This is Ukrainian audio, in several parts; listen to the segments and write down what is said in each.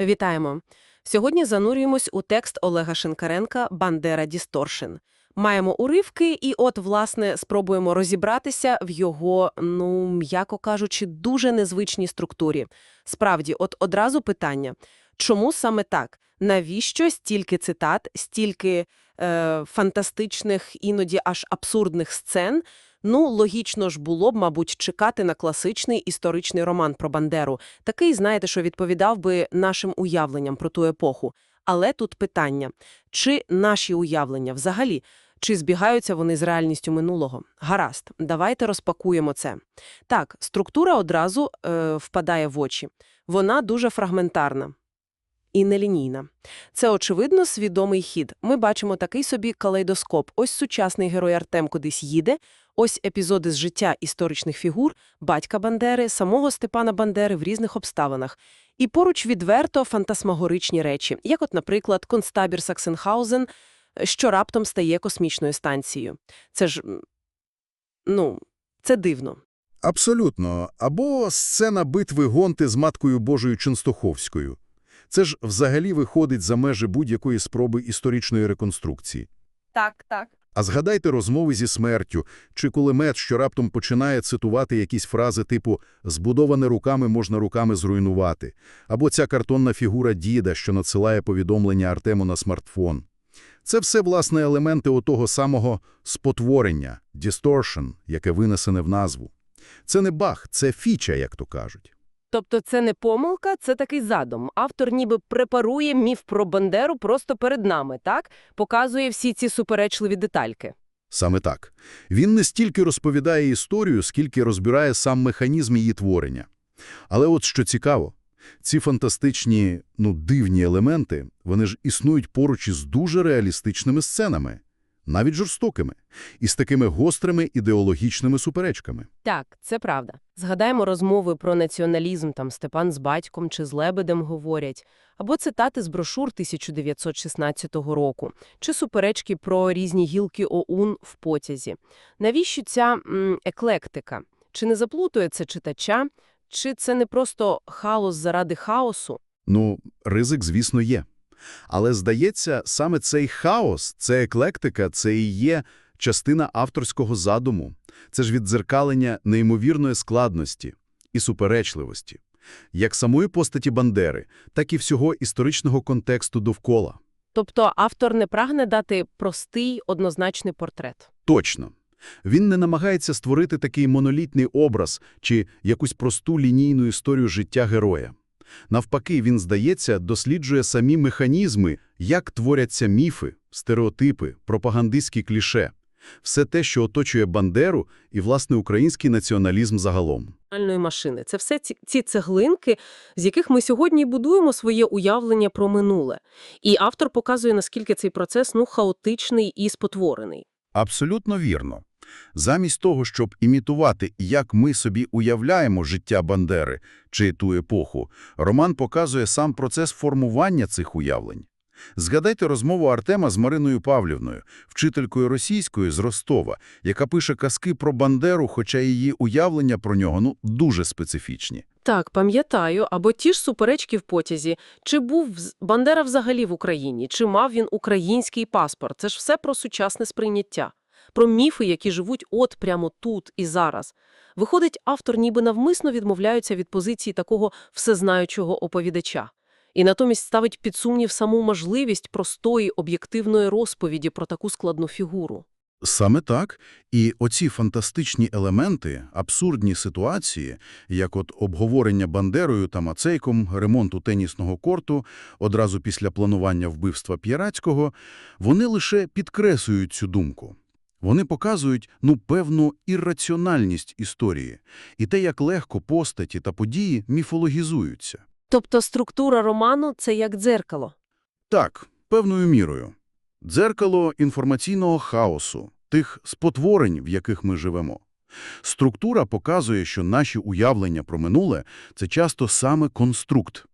Вітаємо! Сьогодні занурюємось у текст Олега Шинкаренка «Бандера Дісторшн». Маємо уривки і от, власне, спробуємо розібратися в його, ну, м'яко кажучи, дуже незвичній структурі. Справді, от одразу питання. Чому саме так? Навіщо стільки цитат, стільки е, фантастичних, іноді аж абсурдних сцен? Ну, логічно ж було б, мабуть, чекати на класичний історичний роман про Бандеру. Такий, знаєте, що відповідав би нашим уявленням про ту епоху. Але тут питання, чи наші уявлення взагалі, чи збігаються вони з реальністю минулого? Гаразд, давайте розпакуємо це. Так, структура одразу е, впадає в очі. Вона дуже фрагментарна і нелінійна. Це, очевидно, свідомий хід. Ми бачимо такий собі калейдоскоп. Ось сучасний герой Артем кудись їде, ось епізоди з життя історичних фігур, батька Бандери, самого Степана Бандери в різних обставинах. І поруч відверто фантасмагоричні речі, як от, наприклад, концтабір Саксенхаузен, що раптом стає космічною станцією. Це ж, ну, це дивно. Абсолютно. Або сцена битви гонти з Маткою Божою Ченстоховською. Це ж взагалі виходить за межі будь-якої спроби історичної реконструкції. Так, так. А згадайте розмови зі смертю, чи кулемет, що раптом починає цитувати якісь фрази типу «збудоване руками можна руками зруйнувати», або ця картонна фігура діда, що надсилає повідомлення Артему на смартфон. Це все, власне, елементи отого самого спотворення, distortion, яке винесене в назву. Це не баг, це фіча, як то кажуть. Тобто це не помилка, це такий задум. Автор ніби препарує міф про Бандеру просто перед нами, так? Показує всі ці суперечливі детальки. Саме так. Він не стільки розповідає історію, скільки розбирає сам механізм її творення. Але от що цікаво, ці фантастичні, ну, дивні елементи, вони ж існують поруч із дуже реалістичними сценами, навіть жорстокими, і з такими гострими ідеологічними суперечками. Так, це правда. Згадаємо розмови про націоналізм, там Степан з батьком чи з Лебедем говорять, або цитати з брошур 1916 року, чи суперечки про різні гілки ОУН в потязі. Навіщо ця м, еклектика? Чи не заплутує це читача? Чи це не просто хаос заради хаосу? Ну, ризик, звісно, є. Але, здається, саме цей хаос, це еклектика, це і є частина авторського задуму. Це ж віддзеркалення неймовірної складності і суперечливості. Як самої постаті Бандери, так і всього історичного контексту довкола. Тобто автор не прагне дати простий, однозначний портрет. Точно. Він не намагається створити такий монолітний образ чи якусь просту лінійну історію життя героя. Навпаки, він, здається, досліджує самі механізми, як творяться міфи, стереотипи, пропагандистські кліше. Все те, що оточує Бандеру і, власне, український націоналізм загалом. Машини. Це все ці, ці цеглинки, з яких ми сьогодні будуємо своє уявлення про минуле. І автор показує, наскільки цей процес ну, хаотичний і спотворений. Абсолютно вірно. Замість того, щоб імітувати, як ми собі уявляємо життя Бандери чи ту епоху, роман показує сам процес формування цих уявлень. Згадайте розмову Артема з Мариною Павлівною, вчителькою російської з Ростова, яка пише казки про Бандеру, хоча її уявлення про нього ну дуже специфічні. Так, пам'ятаю, або ті ж суперечки в потязі. Чи був Бандера взагалі в Україні, чи мав він український паспорт? Це ж все про сучасне сприйняття. Про міфи, які живуть от прямо тут і зараз. Виходить, автор ніби навмисно відмовляється від позиції такого всезнаючого оповідача. І натомість ставить під сумнів саму можливість простої об'єктивної розповіді про таку складну фігуру. Саме так. І оці фантастичні елементи, абсурдні ситуації, як от обговорення Бандерою та Мацейком, ремонту тенісного корту, одразу після планування вбивства П'єрацького, вони лише підкреслюють цю думку. Вони показують, ну, певну ірраціональність історії і те, як легко постаті та події міфологізуються. Тобто структура роману – це як дзеркало. Так, певною мірою. Дзеркало інформаційного хаосу, тих спотворень, в яких ми живемо. Структура показує, що наші уявлення про минуле – це часто саме конструкт.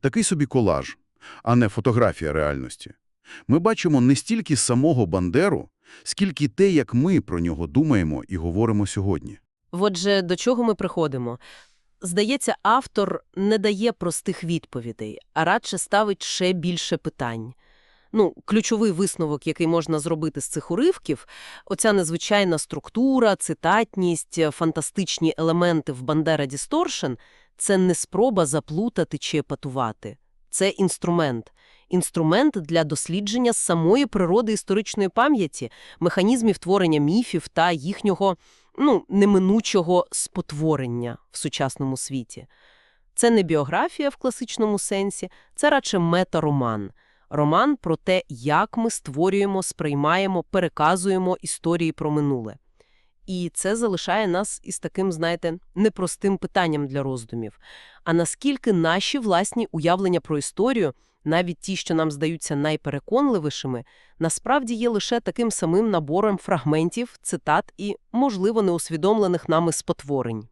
Такий собі колаж, а не фотографія реальності. Ми бачимо не стільки самого Бандеру, скільки те, як ми про нього думаємо і говоримо сьогодні. Отже, до чого ми приходимо? Здається, автор не дає простих відповідей, а радше ставить ще більше питань. Ну, ключовий висновок, який можна зробити з цих уривків, оця незвичайна структура, цитатність, фантастичні елементи в Бандера Дісторшн – це не спроба заплутати чи епатувати. Це інструмент. Інструмент для дослідження самої природи історичної пам'яті, механізмів творення міфів та їхнього, ну, неминучого спотворення в сучасному світі. Це не біографія в класичному сенсі, це радше метароман. Роман про те, як ми створюємо, сприймаємо, переказуємо історії про минуле. І це залишає нас із таким, знаєте, непростим питанням для роздумів. А наскільки наші власні уявлення про історію, навіть ті, що нам здаються найпереконливішими, насправді є лише таким самим набором фрагментів, цитат і, можливо, неусвідомлених нами спотворень.